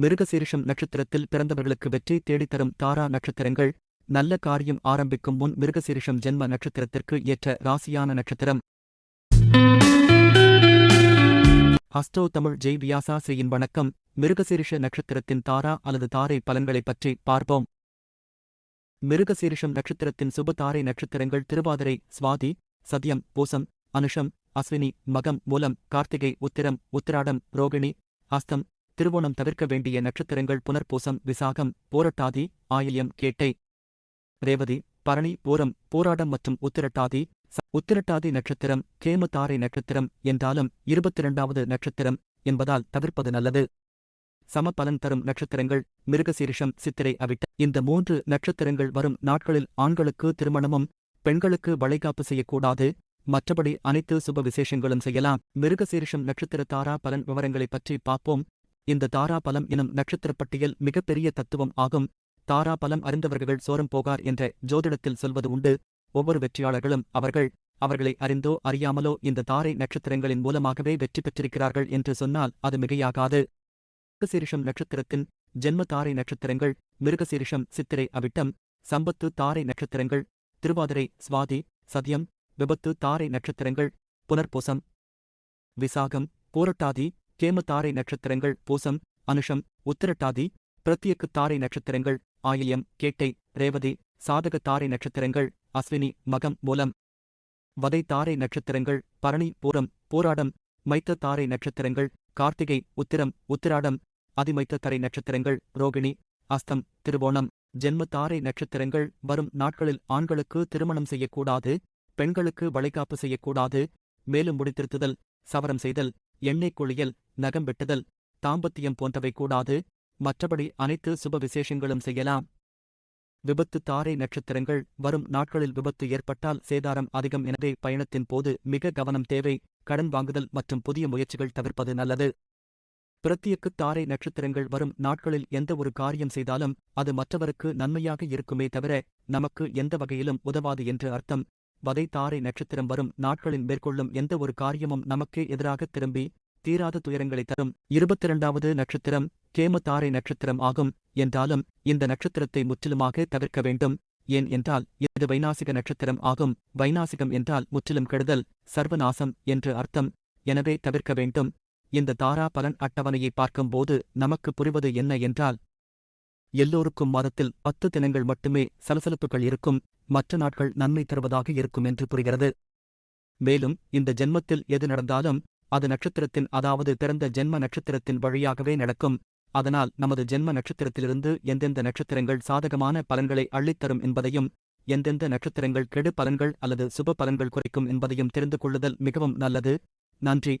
மிருகசீரிஷம் நட்சத்திரத்தில் பிறந்தவர்களுக்கு வெற்றி தேடித்தரும் தாரா நட்சத்திரங்கள். நல்ல காரியம் ஆரம்பிக்கும் முன் மிருகசீரிஷம் ஜென்ம நட்சத்திரத்திற்கு ஏற்ற ராசியான நட்சத்திரம். அஸ்டோ தமிழ் ஜெய் வியாசாசிரியின் ஸ்ரீயின் வணக்கம். மிருகசீரிஷ நட்சத்திரத்தின் தாரா அல்லது தாரை பலன்களைப் பற்றி பார்ப்போம். மிருகசீரிஷம் நட்சத்திரத்தின் சுப தாரை நட்சத்திரங்கள் திருவாதிரை சுவாதி சத்யம் பூசம் அனுஷம் அஸ்வினி மகம் மூலம் கார்த்திகை உத்திரம் உத்திராடம் ரோகிணி அஸ்தம் திருவோணம் தவிர்க்க வேண்டிய நட்சத்திரங்கள் புனர்பூசம் விசாகம் போரட்டாதி ஆயில்யம் கேட்டை. ரேவதி பரணி பூரம் போராடம் மற்றும் உத்திரட்டாதி. உத்திரட்டாதி நட்சத்திரம் கேமத்தாரை நட்சத்திரம் என்றாலும் இருபத்திரண்டாவது நட்சத்திரம் என்பதால் தவிர்ப்பது நல்லது. சம பலன் தரும் நட்சத்திரங்கள் மிருகசீரிஷம் சித்திரை அவிட்ட. இந்த மூன்று நட்சத்திரங்கள் வரும் நாட்களில் ஆண்களுக்கு திருமணமும் பெண்களுக்கு வளைகாப்பு செய்யக்கூடாது. மற்றபடி அனைத்து சுப விசேஷங்களும் செய்யலாம். மிருகசீரிஷம் நட்சத்திர தாரா பலன் விவரங்களைப் பற்றி பார்ப்போம். இந்த தாரா பலம் எனும் நட்சத்திரப் பட்டியல் மிகப்பெரிய தத்துவம் ஆகும். தாராபலம் அறிந்தவர்கள் சோரம் போகார் என்ற ஜோதிடத்தில் சொல்வது உண்டு. ஒவ்வொரு வெற்றியாளர்களும் அவர்கள் அவர்களை அறிந்தோ அறியாமலோ இந்த தாரை நட்சத்திரங்களின் மூலமாகவே வெற்றி பெற்றிருக்கிறார்கள் என்று சொன்னால் அது மிகையாகாது. மிருகசீரிஷம் நட்சத்திரத்தின் ஜென்ம தாரை நட்சத்திரங்கள் மிருகசீரிஷம் சித்திரை அவிட்டம் சம்பத்து தாரை நட்சத்திரங்கள் திருவாதிரை சுவாதி சதியம் விபத்து தாரை நட்சத்திரங்கள் புனர்பூசம் விசாகம் போரட்டாதி கேம தாரை நட்சத்திரங்கள் பூசம் அனுஷம் உத்திரட்டாதி பிரத்யக்கு தாரை நட்சத்திரங்கள் ஆயில்யம் கேட்டை ரேவதி சாதக தாரை நட்சத்திரங்கள் அஸ்வினி மகம் மூலம். வதை தாரை நட்சத்திரங்கள் பரணி பூரம் போராடம் மைத்த தாரை நட்சத்திரங்கள் கார்த்திகை உத்திரம் உத்திராடம் அதிமைத்த தரை நட்சத்திரங்கள் ரோகிணி அஸ்தம் திருவோணம். ஜென்ம தாரை நட்சத்திரங்கள் வரும் நாட்களில் ஆண்களுக்கு திருமணம் செய்யக்கூடாது பெண்களுக்கு வளைகாப்பு செய்யக்கூடாது மேலும் முடித்திருத்துதல் சவரம் செய்தல். எண்ணெய் குளியல் நகம் வெட்டுதல் தாம்பத்தியம் போன்றவை கூடாது. மற்றபடி அனைத்து சுப விசேஷங்களும் செய்யலாம். விபத்து தாரை நட்சத்திரங்கள் வரும் நாட்களில் விபத்து ஏற்பட்டால் சேதாரம் அதிகம் எனவே பயணத்தின் போது மிக கவனம் தேவை. கடன் வாங்குதல் மற்றும் புதிய முயற்சிகள் தவிர்ப்பது நல்லது. பிரத்தியக்கு தாரை நட்சத்திரங்கள் வரும் நாட்களில் எந்த ஒரு காரியம் செய்தாலும் அது மற்றவருக்கு நன்மையாக இருக்குமே தவிர நமக்கு எந்த வகையிலும் உதவாது என்று அர்த்தம். வதை தாரை நட்சத்திரம் வரும் நாட்களில் மேற்கொள்ளும் எந்த ஒரு காரியமும் நமக்கே எதிராக திரும்பி தீராத துயரங்களை தரும். இருபத்திரண்டாவது நட்சத்திரம் கேம தாரை நட்சத்திரம் ஆகும். என்றாலும் இந்த நட்சத்திரத்தை முற்றிலுமாக தவிர்க்க வேண்டும். ஏன் என்றால் இது வைநாசிக நட்சத்திரம் ஆகும். வைநாசிகம் என்றால் முற்றிலும் கெடுதல் சர்வநாசம் என்று அர்த்தம். எனவே தவிர்க்க வேண்டும். இந்த தாரா பலன் அட்டவணையை பார்க்கும்போது நமக்கு புரிவது என்ன என்றால் எல்லோருக்கும் மாதத்தில் பத்து தினங்கள் மட்டுமே சலசலப்புகள் இருக்கும் மற்ற நாட்கள் நன்மை தருவதாக இருக்கும் என்று புரிகிறது. மேலும் இந்த ஜென்மத்தில் எது நடந்தாலும் அது நட்சத்திரத்தின் அதாவது பிறந்த ஜென்ம நட்சத்திரத்தின் வழியாகவே நடக்கும். அதனால் நமது ஜென்ம நட்சத்திரத்திலிருந்து எந்தெந்த நட்சத்திரங்கள் சாதகமான பலன்களை அள்ளித்தரும் என்பதையும் எந்தெந்த நட்சத்திரங்கள் கெடு பலன்கள் அல்லது சுப பலன்கள் குறைக்கும் என்பதையும் தெரிந்து கொள்ளுதல் மிகவும் நல்லது. நன்றி.